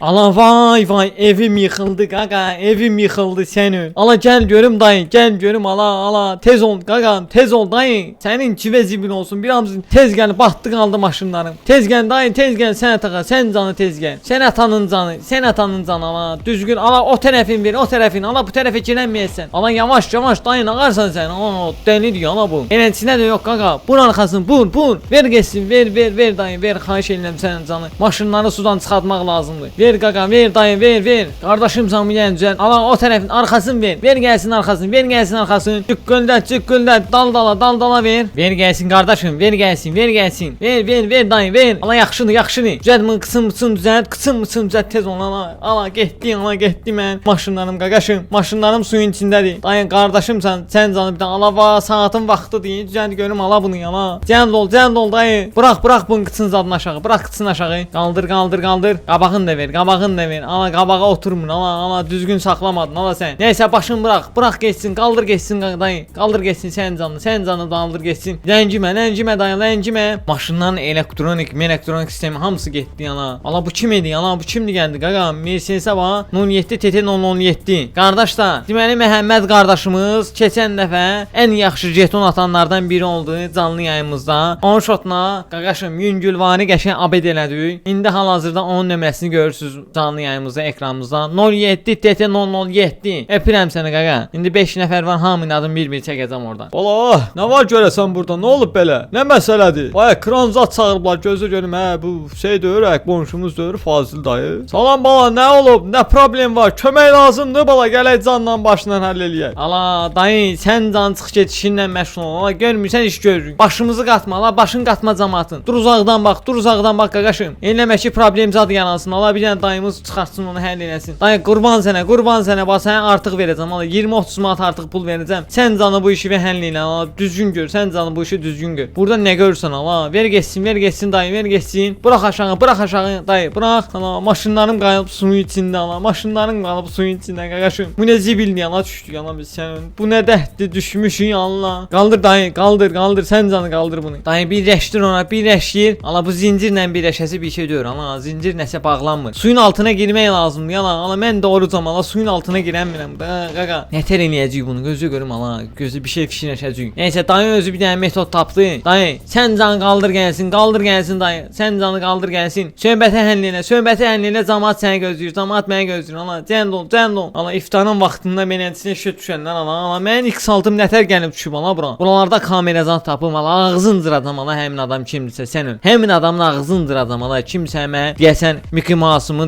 Ala vay vay evim yıkıldı gaga evim yıkıldı senin. Ala gel görüm dayı gel görüm ala ala tez ol gaga tez ol dayı. Senin çive zibin olsun biraz tez gel battı kaldı maşınlarım. Tez gel dayı tez gel sen atağa sen canı tez gel. Sen atanın canı sen atanın canı ala düzgün ala o tarafın bir o tarafın ala bu tarafa giremeyesen. Ala yavaş yavaş dayı nakarsan sen. Aa deli diyor ala bu. Enesine de yok gaga. Bur arkasın bur bur. Ver geçsin ver ver ver dayı ver xahiş edirəm sənin canı. Maşınları sudan çıxartmaq lazımdır. Ver qaqa ver dayı ver ver. Qardaşım Samiyen düzən. Ala o tərəfin arxasını ver. Ver gəlsin arxasını ver gəlsin arxasını. Çıqqıldət çıqqıldət dal dala dal dala ver. Ver gəlsin qardaşım ver gəlsin ver gəlsin. Ver ver ver dayı ver. Ala yaxşıdır yaxşıdır. Düzəlt mı qısım mısın düzəlt qısım mısın düzəlt tez ol ala. Ala getdi ala getdi mən. Maşınlarım qaqaşım. Maşınlarım suyun içindədir. Dayı qardaşımsan sən canı bir də ala va saatin vaxtı deyir. Düzəlt görüm ala bunu yana. Cənd ol cənd ol dayı. Bırax bırax bunun qıçın zadını aşağı. Bırax qıçını aşağı. Qaldır qaldır qaldır. Qabağını da ver. Qabağını da ver. Ala qabağa oturmur. Ala ala düzgün saxlamadın ala sən. Nəysə başını bırax. Bırax geçsin. Qaldır geçsin dayı. Qaldır geçsin sən canını. Sən canını qaldır geçsin. Ləngimə, ləngimə dayı, ləngimə. Maşından elektronik, elektronik sistemi hamısı getdi yana. Ala bu kim idi? Ala bu kimdi gəldi? Qaqa Mercedes-ə bax. 07 TT 007. Qardaş da, deməli Məhəmməd qardaşımız keçən dəfə ən yaxşı jeton atanlardan biri oldu canlı yayımızda. Onun şotuna qaqaşım yüngülvari qəşəng abed elədik. İndi hal-hazırda onun nömrəsini görürsüz canlı yayımızda ekranımızda. 07 TT 007. Öpürəm səni qaqa. İndi 5 nəfər var hamının adını bir-bir çəkəcəm orada. Bala, nə var görəsən burada? Nə olub belə? Nə məsələdir? Baya kran zat çağırıblar. Gözü görüm, hə, bu şey deyir, qonşumuz deyir, Fazil dayı. Salam bala, nə olub? Nə problem var? Kömək lazımdır bala, gələk canla başla həll eləyək. Ala dayı sən can çıx get işinlə məşğul ol. Ala görmürsən iş görürük. Başımızı qatma, ala başın qatma cəmaatın. Dur uzaqdan bax, dur uzaqdan bax qaqaşım. Eləmə ki problem zad yanansın. Ala bir dənə dayımız çıxartsın onu həll eləsin. Dayı qurban sənə, qurban sənə. Bax sənə artıq verəcəm. Ala 20-30 manat artıq pul verəcəm. Sən canı bu işi və həll elə. Düzgün gör. Sən canı bu işi düzgün gör. Burada nə görürsən ala? Ver getsin, ver getsin dayı, ver getsin. Bırax aşağı, bırax aşağı dayı, bırax. Ala maşınlarım qalıb suyun içində ala. Maşınların qalıb suyun içində qaqaşım. Bu nə zibilni ala düşdük ala biz sənin. Bu nə dəhddir düşmüşük Allah. Qaldır dayı, qaldır, qaldır. Sən canı qaldır bunu. Dayı birləşdir ona, birləşdir. Ala bu zincirlə birləşəsi bir şey deyir ala. Zincir nəsə bağlanmır. Suyun altına girmək lazımdır ala. Ala mən doğrucam ala suyun altına girəmirəm. Qaqa. Nətər eləyəcəyik bunu? Gözü görüm ala. Gözü bir şey fişirəşəcəyik. Nəysə dayı özü bir dənə metod tapdı. Dayı sən canı qaldır gəlsin, qaldır gəlsin dayı. Sən canı qaldır gəlsin. Söhbətə həll elə, söhbətə həll elə. Camaat səni gözləyir, camaat məni gözləyir. Ala cənd ol, cənd ol. Ala iftarın vaxtında mənəsinə şüt düşəndən ala. Ala mənim X6-ım nətər gəlib düşüb ala bura. Buralarda kamerazan tapım ala. Ağzın cıracam ala həmin adam kimdirsə sən öl. Həmin adamın ağzın cıracam ala. Kimsə mən deyəsən Mickey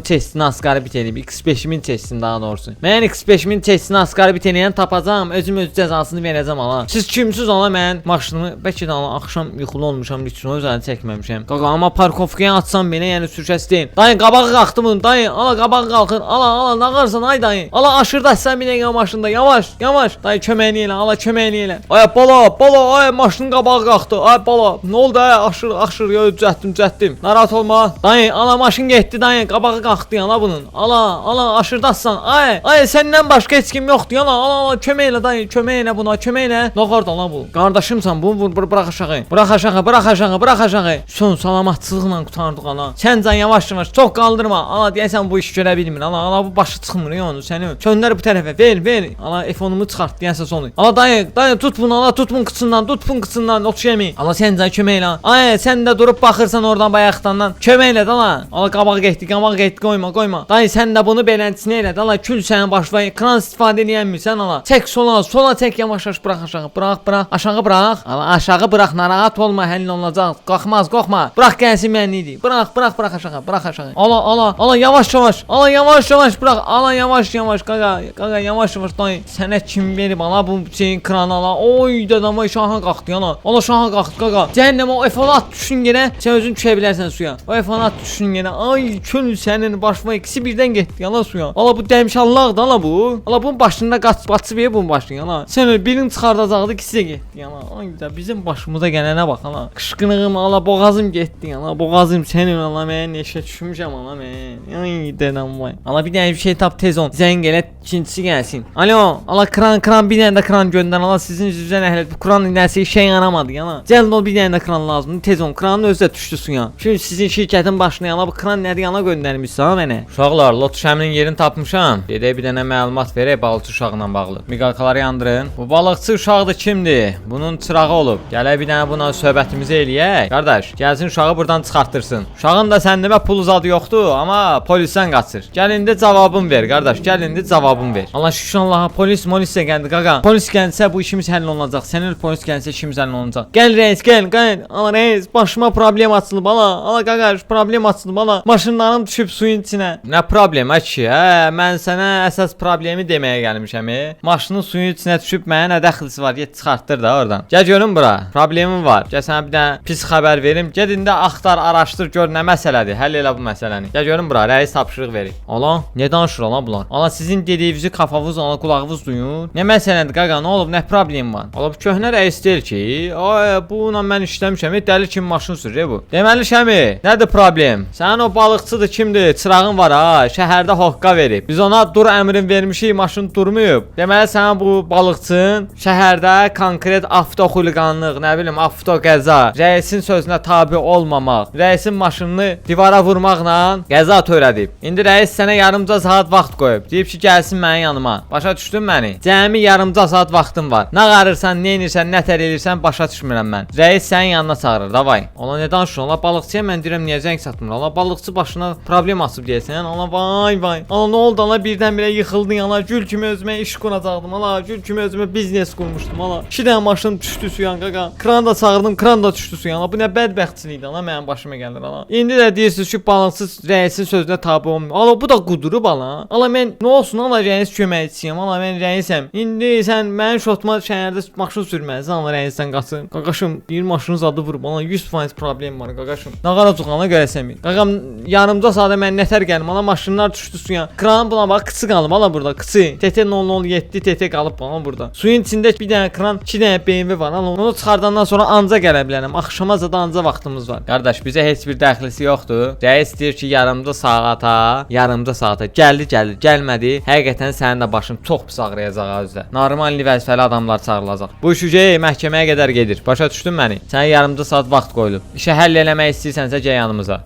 testini asqarı bit eləyib. X5-imin testini daha doğrusu. Mən X5-imin testini asqarı bit eləyən tapacağam. Özüm öz cəzasını verəcəm ala. Siz kimsiz ala mən maşınımı bəlkə də ala axşam yuxulu olmuşam, liçin özəlini çəkməmişəm. Qaqa amma parkovkaya atsam belə yəni sürüşəsi deyil. Dayı qabağı qalxdı bunun. Dayı ala qabağı qalxır. Ala ala nağarsan ay dayı. Ala aşırda sən dəqiqə maşında yavaş yavaş. Dayı köməyini elə ala köməyini elə. Ay bala, bala, ay maşının qabağı qalxdı. Ay bala, nə oldu? Ay aşır, aşır, ya düzəltdim, düzəltdim. Narahat olma. Dayı ala maşın getdi dayı qabağı qalxdı yana bunun. Ala ala aşırdasan. Ay ay səndən başqa heç kim yoxdur yana. Ala ala kömək elə dayı kömək elə buna kömək elə. Nə qardan bu? Qardaşımsan bunu vur, vur bırax aşağı. Bırax aşağı bırax aşağı bırax aşağı. Son salamatçılıqla qurtardıq ana. Sən can yavaş yavaş çox qaldırma. Ala deyəsən bu iş görə bilmir. Ala ala bu başı çıxmır onu səni. Göndər bu tərəfə. Ver ver. Ala iPhone-umu çıxart deyəsən sonu. Ala dayı dayı tut bunu ala tut bunun qıçından tut bunun qıçından ox yemi. Ala sən can kömək elə. Ay sən də durub baxırsan oradan bayaqdandan. Kömək elə də ala. Ala qabağa getdi qabağa getdi qoyma qoyma. Dayı sən də bunu beləntisini elə də ala kül sənin başına ekran istifadə eləyənmirsən ala. Çək sola sola çək yavaş yavaş bırax aşağı. Bırax bırax aşağı bırax. Ala aşağı bırax narahat olma həll olacaq. Qalxmaz qorxma. Bırax gəlsin mən idi. Bırax bırax bırax aşağı bırax aşağı. Ala ala ala yavaş yavaş. Ala yavaş yavaş bırax. Ala yavaş yavaş qaqa. Qaqa yavaş yavaş dayı. Sənə kim verib ala bu şeyin kranı ala. Oy dadama şaha qalxdı yana. Ala şaha qalxdı qaqa. Cəhənnəm o efolat düşün yenə. Sən özün düşə bilərsən suya. O efolat düşün yenə. Ay kül sənin başına ikisi birdən getdi yana suya. Ala bu dəmişallaqdır ala bu. Ala bunun başında qaç batsı bir bunun başına yana. Sən birini çıxardacaqdı ikisi də getdi yana. Ay da bizim başımıza gələnə bax ala. Qışqınığım ala boğazım getdi yana. Boğazım sənin ala mən neşə düşmüşəm ala mən. Ay dənəm vay. Ala bir dənə bir şey tap tez ol. Zəng elə ikincisi gəlsin. Alo, ala kran kran bir dənə də kran göndər ala sizin üzünüzə əhlət bu kran nəsə şey yaramadı yana. Cəld ol bir dənə də kran lazımdır. Tez ol. Kranın özü də düşdü suya. Şimdi sizin şirkətin başına yana bu kran nədir yana göndərmişəm. Vermişsən mənə. Uşaqlar, Lotus əminin yerini tapmışam. Gedək bir dənə məlumat verək balıqçı uşağıyla bağlı. Miqalkaları yandırın. Bu balıqçı uşaqdır kimdir? Bunun çırağı olub. Gələk bir dənə buna söhbətimizi eləyək. Qardaş, gəlsin uşağı buradan çıxartdırsın. Uşağın da səndəmə pul zadı yoxdur, amma polisdən qaçır. Gəl indi cavabın ver, qardaş. Gəl indi cavabın ver. Allah şükür Allaha polis molis də gəldi qaqa. Polis gəlsə bu işimiz həll olunacaq. Sənin polis gəlsə işimiz həll olunacaq. Gəl reis gəl gəl. Allah reis başıma problem açılıb ala. Allah qaqa problem açılıb ala. Maşınlarım düşüb suyun içinə. Nə problem ki? Hə, mən sənə əsas problemi deməyə gəlmişəm. E. Maşının suyun içinə düşüb mənə nə dəxlisi var? Get çıxartdır da oradan. Gəl görüm bura. Problemim var. Gəl sənə bir dənə pis xəbər verim. Get indi axtar, araşdır, gör nə məsələdir. Həll elə bu məsələni. Gəl görüm bura. Rəis tapşırıq verir. Allah nə danışır ala bunlar? Allah sizin dediyinizi kafavız, ala qulağınız duyur. Nə məsələdir qaqa? Nə olub? Nə problem var? Ola bu köhnə rəis deyir ki, ay bununla mən işləmişəm, e, dəli kimi maşın sürür e, bu. Deməli Şəmi, nədir problem? Sənin o balıqçıdır kimdir? Çırağın var ha, şəhərdə hoqqa verib. Biz ona dur əmrin vermişik, maşın durmayıb. Deməli sənin bu balıqçın şəhərdə konkret avto xuliqanlıq, nə bilim, avto qəza, rəisin sözünə tabe olmamaq, rəisin maşınını divara vurmaqla qəza törədib. İndi rəis sənə yarımca saat vaxt qoyub. Deyib ki, gəlsin mənim yanıma. Başa düşdün məni? Cəmi yarımca saat vaxtım var. Nə qarırsan, nə edirsən, nə tər edirsən, başa düşmürəm mən. Rəis sənin yanına çağırır, davay. Ola nə danışır? Ola balıqçıya mən deyirəm niyə zəng satmır? Ola balıqçı başına problem açıb deyəsən. Ola vay vay. Ola nə oldu? Ola birdən-birə yıxıldın yana. Gül kimi özümə iş quracaqdım. Ola gül kimi özümə biznes qurmuşdum. Ola 2 dənə maşın düşdü suya qaqa. Kran da çağırdım, kran da düşdü suya. Ola bu nə bədbəxtçilikdir. Ola mənim başıma gəlir ola. İndi də deyirsiniz ki, balıqçı rəisin sözünə tabe olmuyor. Ola bu da qudurub ala. Ola mən nə olsun? Ola rəis köməkçiyəm. Ola mən rəisəm. İndi sən mənim şotma şəhərdə maşın sürməlisən. Ola rəisdən qaçın. Qaqaşım bir maşınız adı vurub. Ola 100% problem var qaqaşım. Nə qara cuğana görəsən. Qaqam yarımca saata mən nətər gəlim. Ola maşınlar düşdü suya. Kran buna bax qıçı qalıb. Ola burada qıçı. TT 007 TT qalıb bana burada. Suyun içində bir dənə kran, 2 dənə BMW var. Ola onu çıxardandan sonra anca gələ bilərəm. Axşama zada anca vaxtımız var. Qardaş, bizə heç bir dəxlisi yoxdur. Rəis deyir ki, yarımda saata, yarımda saata gəldi, gəldi, gəlmədi. Həqiqətən sənin də başın çox pis ağrıyacaq özdə. Normal vəzifəli adamlar çağırılacaq. Bu iş ücə məhkəməyə qədər gedir. Başa düşdün məni? Sənə yarımda saat vaxt qoyulub. İşi həll eləmək istəyirsənsə gəl yanımıza.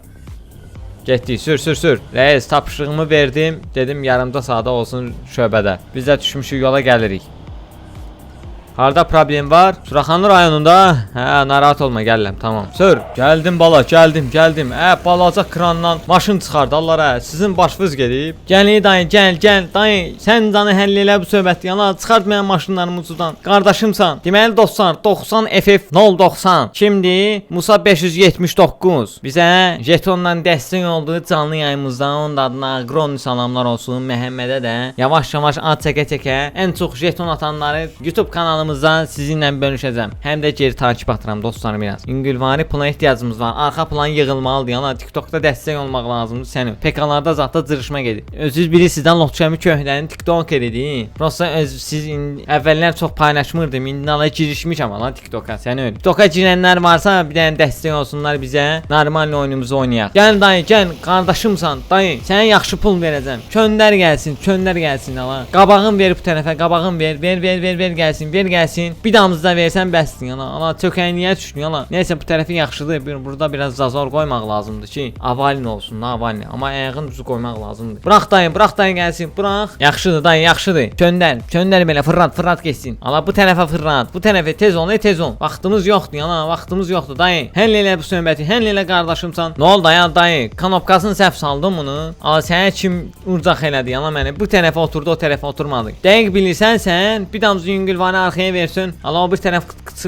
Getdik, sür, sür, sür. Rəis tapşırığımı verdim. Dedim yarımda saata olsun şöbədə. Biz də düşmüşük yola gəlirik. Harda problem var? Suraxanlı rayonunda. Hə, narahat olma, gəlirəm. Tamam. Sür. Gəldim bala, gəldim, gəldim. Ə, balaca krandan maşın çıxardı. Allah ə, sizin başınız gedib. Gəl dayı, gəl, gəl. Dayı, sən canı həll elə bu söhbəti. Yana çıxart mənim maşınlarımı ucudan. Qardaşımsan. Deməli dostlar, 90 FF 090. Kimdir? Musa 579. Bizə jetonla dəstək olduğu canlı yayımızdan onun adına Agron salamlar olsun. Məhəmmədə də yavaş-yavaş ad çəkə-çəkə ən çox jeton atanları YouTube kanalımızdan sizinlə bölüşəcəm. Həm də geri takip atıram dostlarım biraz. Ünqülvari plana ehtiyacımız var. Arxa plan yığılmalıdır. Yəni TikTokda dəstək olmaq lazımdır sənin. PK-larda zətdə cırışma gedir. Özünüz bilirsizdən Loxçəmi köhnənin TikTok idi. Prosta öz siz əvvəllər çox paylaşmırdım. İndi ala girişmişəm ala TikToka. Sən öyle. TikToka girənlər varsa bir dənə dəstək olsunlar bizə. Normal oyunumuzu oynayaq. Gəl dayı, gəl. Qardaşımsan. Dayı, sənə yaxşı pul verəcəm. Köndər gəlsin, köndər gəlsin ala. Qabağın ver bu tərəfə, qabağın ver. Ver, ver, ver, ver gəlsin, ver gəlsin. Bir damızı da versən bəsdir ala. Ala çökənliyə düşdün ala. Nəysə bu tərəfi yaxşıdır. Bir burada biraz zazor qoymaq lazımdır ki, avalin olsun, avalin. Amma ayağın düzü qoymaq lazımdır. Bırax dayı, bırax dayı gəlsin. Bırax. Yaxşıdır dayı, yaxşıdır. Köndər, köndər belə fırlat, fırlat getsin. Ala bu tərəfə fırlat. Bu tərəfə tez ol, tez ol. Vaxtımız yoxdur yana, vaxtımız yoxdur dayı. Həll elə bu söhbəti, həll elə qardaşımsan. Nə oldu ya dayı? Kanopkasını səhv saldın bunu. Ala sənə kim urcaq elədi yana məni? Bu tərəfə oturdu, o tərəfə oturmadı. Dəqiq bilirsən sən, bir damcı yüngülvanı arxaya versin. Ala o bir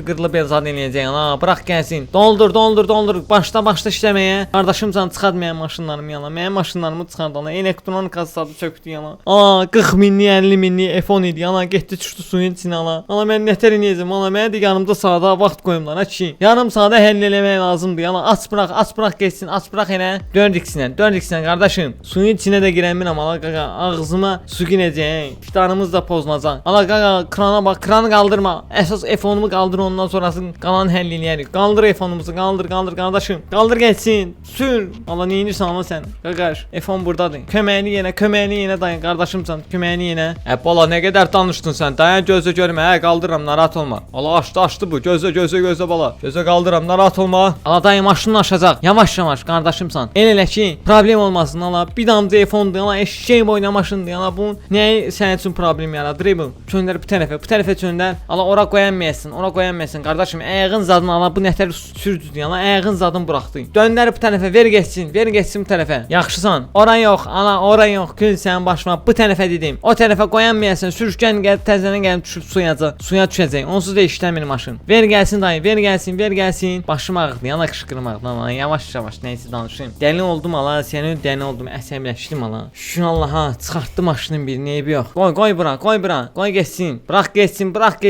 qırılıb belə zad eləyəcək. Ala bırax gəlsin. Doldur, doldur, doldur. Başla, başla işləməyə. Qardaşımsan çıxart mənim maşınlarımı yana. Mənim maşınlarımı çıxart ala. Elektronik zadı çökdü yana. Ala 40 minlik, 50 minlik F10 idi yana. Getdi düşdü suyun içinə ala. Ala mən nətər eləyəcəm? Ala mənə də yanımda sağda vaxt qoyumlar ha ki. Yarım saata həll eləmək lazımdır. Yana aç bırax, aç bırax getsin, aç bırax elə. Dön diksinə, dön diksinə qardaşım. Suyun içinə də girəmirəm ala. Ağzıma su girəcək. Fitanımız da pozulacaq. Ala qaqa krana bax, kranı qaldır qaldırma. Əsas F10-umu qaldır ondan sonrasını qalan həll eləyərik. Qaldır F10-umuzu, qaldır, qaldır qardaşım. Qaldır getsin. Sür. Allah nə edirsən amma sən? Qaqaş, F10 burdadır. Köməyini yenə, köməyini yenə dayan qardaşımsan. Köməyini yenə. Ə bala nə qədər danışdın sən? Dayan gözlə görüm. Hə qaldırıram, narahat olma. Allah açdı, açdı bu. Gözlə, gözlə, gözlə bala. Gözlə qaldırıram, narahat olma. Ala dayı maşını aşacaq. Yavaş yavaş qardaşımsan. El elə ki, problem olmasın ala. Bir damcı iPhone-dur ala, eşşək boyuna maşındır ala. Bu nəyi sənin üçün problem yaradır bu? Çöndər bu tərəfə, bu tərəfə çöndər. Ala ora qoyanmayasın, ora qoyanmayasın qardaşım. Ayağın zadını ala bu nətər sürdün ala, ayağın zadını buraxdı. Döndər bu tərəfə, ver getsin, ver getsin bu tərəfə. Yaxşısan. Ora yox, ala ora yox. Gül sənin başıma bu tərəfə dedim. O tərəfə qoyanmayasın. Sürüşkən gəl təzədən gəlib düşüb suya, suya düşəcək. Onsuz da işləmir maşın. Ver gəlsin dayı, ver gəlsin, ver gəlsin. Başım ağrıdı, yana qışqırmaq lan. Yavaş yavaş nəysə danışım. Dəli oldum ala, sənin dəli oldum, əsəbləşdim ala. Şükür Allaha, çıxartdı maşının birini eybi yox. Qoy, qoy bura, qoy bura. Qoy getsin. Bırax getsin, bırax getsin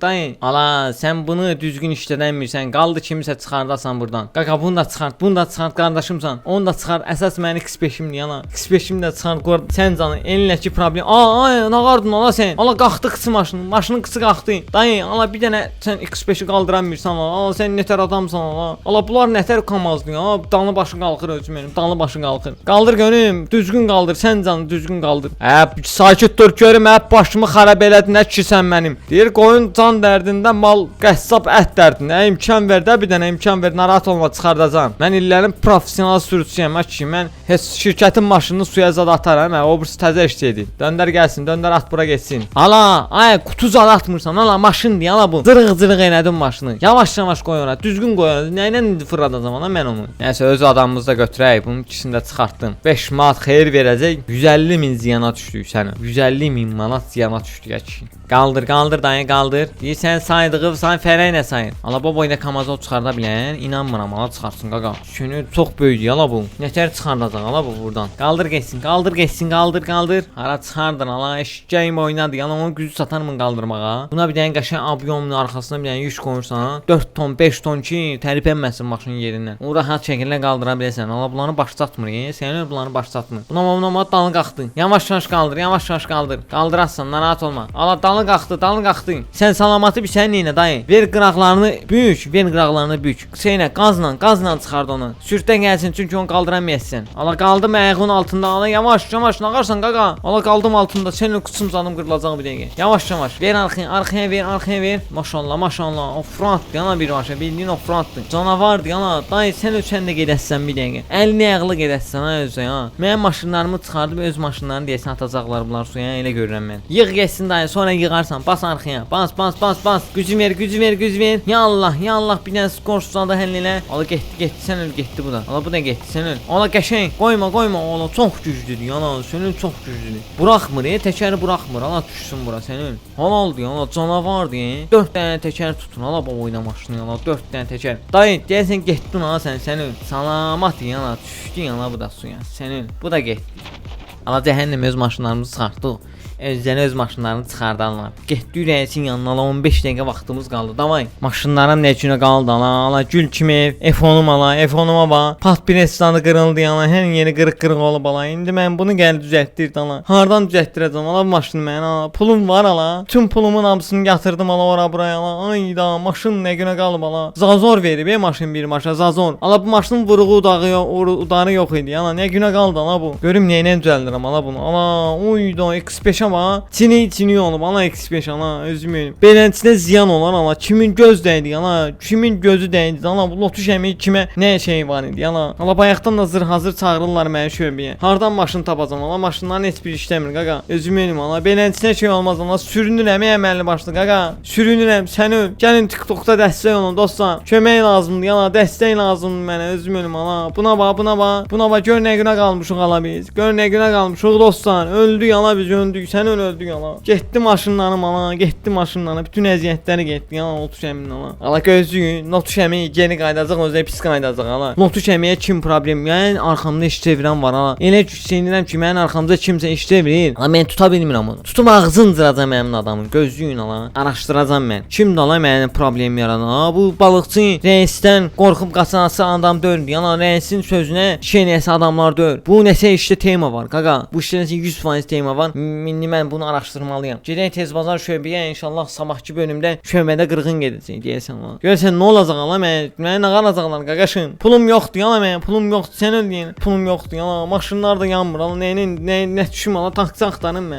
dayı. Ala, sən bunu düzgün işlədənmirsən. Qaldı kimisə çıxardasan burdan. Qaqa bunu da çıxart, bunu da çıxart qardaşımsan. Onu da çıxart. Əsas mənim X5-imdir yana. X5-imi də çıxart. Qoy sən canı elinləki problem. Aa, ay, nə qardın ala sən? Ala qalxdı qısı maşının. Maşının qısı qalxdı. Dayı, ala bir dənə sən X5-i qaldıramırsan ala. Sən nətər adamsan ala. Ala bunlar nətər kamazdır ya. Dalı başı qalxır özüm mənim. Dalı başı qalxır. Qaldır gönüm. Düzgün qaldır. Sən canı düzgün qaldır. Hə, sakit dur görüm, hə başımı xarab elədin, nə ki sən mənim. Deyir qoyun can dərdində, mal qəssab ət dərdində. İmkan ver də bir dənə imkan ver, narahat olma çıxardacam. Mən illərin professional sürücüyəm, hə ki, mən heç şirkətin maşınını suya zad ataram, hə, o birisi təzə işçidir. Döndər gəlsin, döndər at bura getsin. Ala, ay kutu zad atmırsan. Ala maşın diye ala bu. Zırıq elədin maşını. Yavaş yavaş qoy ora. Düzgün qoy ora. Nə ilə fırladacam ana mən onu. Nəsə öz adamımızda götürək, bunun ikisini də çıxartdım. 5 manat xeyir verəcək, 150 min ziyana düşdük sənin. 150 min manat ziyana düşdük ki. Qaldır, qaldır dayı, qaldır. Deyirsən saydığı, sən fərək nə sayır? Ala bu boyda kamazol çıxarda bilən, inanmıram ala çıxartsın qaqa. Şunu çox böyük ala bu. Nətər çıxardacaq ala bu buradan? Qaldır getsin, qaldır getsin, qaldır, qaldır. Hara çıxardın ala, eşkəy oynadı. Yəni onu gücü satarmı qaldırmağa? Buna bir dənə qəşəng abyomlu arxasına bir dənə yük qoyursan, 4 ton, 5 ton ki, tərpənməsin maşının yerindən. O rahat şəkildə qaldıra bilərsən. Ala bunları baş çatmır, e? Sənin bunları baş çatmır. Buna buna buna dalı qalxdı. Yavaş yavaş qaldır, yavaş yavaş qaldır. Qaldırarsan, narahat olma. Ala dalı qalxdı, dalı qalxdı. Sən salamatı bir sən neynə dayı? Ver qıraqlarını bük, ver qıraqlarını bük. Şeylə, qazla, qazla çıxard onu. Sürtdən gəlsin çünki onu qaldıramayasın. Ala qaldım ayağının altında. Ala yavaş, yavaş nağarsan qaqa. Ala qaldım altında. Sənin qıçım canım qırılacaq bir dəqiqə. Yavaş yavaş. Ver arxaya, arxaya ver, arxaya ver. Maşallah, maşallah. Offroad yana bir maşa, bildiyin offroaddır. Canavardır yana. Dayı sən ölçən də gedəsən bir dəqiqə. Əlini ayaqlı gedəsən ha özə ha. Mənim maşınlarımı çıxardıb öz maşınlarını deyəsən atacaqlar bunlar suya elə görürəm mən. Yığ getsin dayı, sonra yığarsan. Bas arxaya. Bas, bas, bas, bas. Gücü ver, gücü ver, gücü ver. Ya Allah, ya Allah bir dənə skor susadı həll elə. Ala getdi, getdi, sən öl, getdi bu da. Ala bu da getdi, sən öl. Ala qəşəng, qoyma, qoyma. Ala çox güclüdür, yana, sənin çox güclüdür. Buraxmır, e, təkəri buraxmır. Ala düşsün bura sənin. Halaldır, ala canavardır. E. 4 dənə təkər tutun, ala bu oyna maşını, ala 4 dənə təkər. Dayı, deyəsən getdin ala sən, sənin. Salamat yana, düşdün yana bu da suya. Sənin. Bu da getdi. Ala cəhənnəm öz maşınlarımızı çıxartdıq. Öz maşınlarını çıxardarlar. Getdi ürəyin yanına ala 15 dəqiqə vaxtımız qaldı. Davay. Maşınlarım nə üçün qaldı ala? Ala gül kimi ev, F10-um ala, F10-uma bax. Pat prestanı qırıldı ala, hər yeri qırıq-qırıq olub ala. İndi mən bunu gəl düzəltdirdim ala. Hardan düzəltdirəcəm ala maşını mən ala? Pulum var ala. Tüm pulumun hamısını yatırdım ala ora buraya ala. Ay da maşın nə günə qalıb ala. Zazor verib e maşın bir maşa Zazor. Ala bu maşının vuruğu udağı yox, udarı yox idi. Ala nə günə qaldı ala bu? Görüm nə ilə düzəldirəm ala bunu. Ala oy da X5 ama çini çini olub ala X5 ala özüm. Beləsinə ziyan olar ala. Kimin göz dəydi ala? Kimin gözü dəydi ala? Bu lotuş əmi kimə nə şey var idi ala? Ala bayaqdan da zır hazır çağırırlar məni şöbəyə. Hardan maşın tapacam ala? Maşınların heç bir işləmir qaqa. Özüm ala. Beləsinə şey olmaz ala. Sürünürəm əməlli başlı qaqa. Sürünürəm səni. Gəlin TikTokda dəstək olun dostlar. Kömək lazımdır ala. Dəstək lazımdır mənə özüm ala. Buna bax, buna bax. Buna bax gör nə günə qalmışıq ala biz. Gör nə günə qalmışıq dostlar. Öldük ala biz öldük. Sən öl öldük ala. Getdi maşınlarım ala. Getdi maşınlarım. Bütün əziyyətləri getdi ala. Lotuş əmin ala. Ala gözlüyü. Lotuş əmi geri qayıdacaq özü pis qayıdacaq ala. Lotuş əmiyə kim problem? Yəni arxamda iş çevirən var ala. Elə düşünürəm ki, mənim arxamda kimsə iş çevirir. Ala mən tuta bilmirəm onu. Tutum ağzını cıracam mənim adamın. Gözlüyün ala. Araşdıracam mən. Kimdir ala mənim problem yaradan? Ha bu balıqçı reisdən qorxub qaçanası adam deyil. Yəni reisin sözünə şey adamlar deyil. Bu nəsə işdə tema var. Qaqa, bu işdə nəsə 100% tema var. Minni mən bunu araşdırmalıyam. Gedək tez bazar şöbəyə inşallah sabahki bölümdə şöbədə qırğın gedəcək deyəsən ala. Görsən nə olacaq ala mən mənə nə qalacaqlar qaqaşın. Pulum yoxdur ala mən pulum yoxdur sən öldün. Pulum yoxdur ala maşınlar da yanmır ala nə nə nə, nə düşüm ala taksi axtarım mən.